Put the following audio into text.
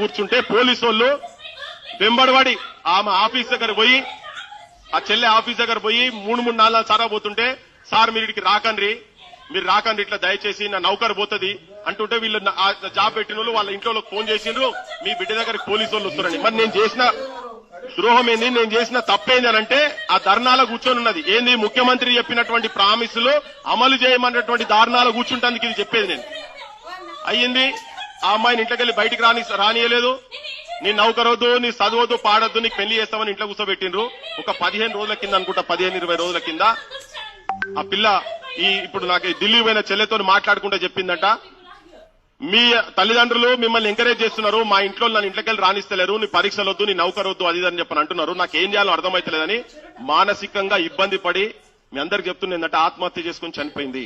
కూర్చుంటే పోలీసు వాళ్ళు వెంబడబడి ఆమె ఆఫీస్ దగ్గర పోయి ఆ చెల్లె ఆఫీస్ దగ్గర పోయి మూడు మూడు నాలుగు సారా పోతుంటే సార్ మీరు ఇక్కడికి రాకండ్రి మీరు రాకండి ఇట్లా దయచేసి నా నౌకర్ పోతుంది. అంటుంటే వీళ్ళు జాబ్ పెట్టిన వాళ్ళు వాళ్ళ ఇంట్లో ఫోన్ చేసిండ్రు. మీ బిడ్డ దగ్గరికి పోలీసు వాళ్ళు వస్తున్నారండి. మరి నేను చేసిన ద్రోహం ఏంది? నేను చేసిన తప్పేంది అని అంటే ఆ ధర్నాల కూర్చొని ఉన్నది. ఏంది? ముఖ్యమంత్రి చెప్పినటువంటి ప్రామిసులు అమలు చేయమన్నటువంటి దారుణాలు కూర్చుంటానికి ఇది చెప్పేది నేను. అయ్యింది. ఆ అమ్మాయిని ఇంట్లోకి వెళ్ళి బయటికి రాని రానియలేదు. నీ నౌకరొద్దు నీ చదవద్దు పాడొద్దు నీకు పెళ్ళి చేస్తామని ఇంట్లో కూర్చోబెట్టిండ్రు. ఒక పదిహేను రోజుల కింద అనుకుంటా పదిహేను ఇరవై రోజుల కింద. ఆ పిల్ల ఈ ఇప్పుడు నాకు ఢిల్లీ పోయిన చెల్లెతో మాట్లాడుకుంటూ చెప్పిందంట. మీ తల్లిదండ్రులు మిమ్మల్ని ఎంకరేజ్ చేస్తున్నారు మా ఇంట్లో నన్ను ఇంట్లోకి వెళ్ళి రాణిస్తలేరు నీ పరీక్షలు వద్దు నీ నౌకరొద్దు అది అని చెప్పని అంటున్నారు. నాకు ఏం చేయాలో అర్థమైతలేదని మానసికంగా ఇబ్బంది పడి మీ అందరికి చెప్తున్నా ఏంటంటే ఆత్మహత్య చేసుకుని చనిపోయింది.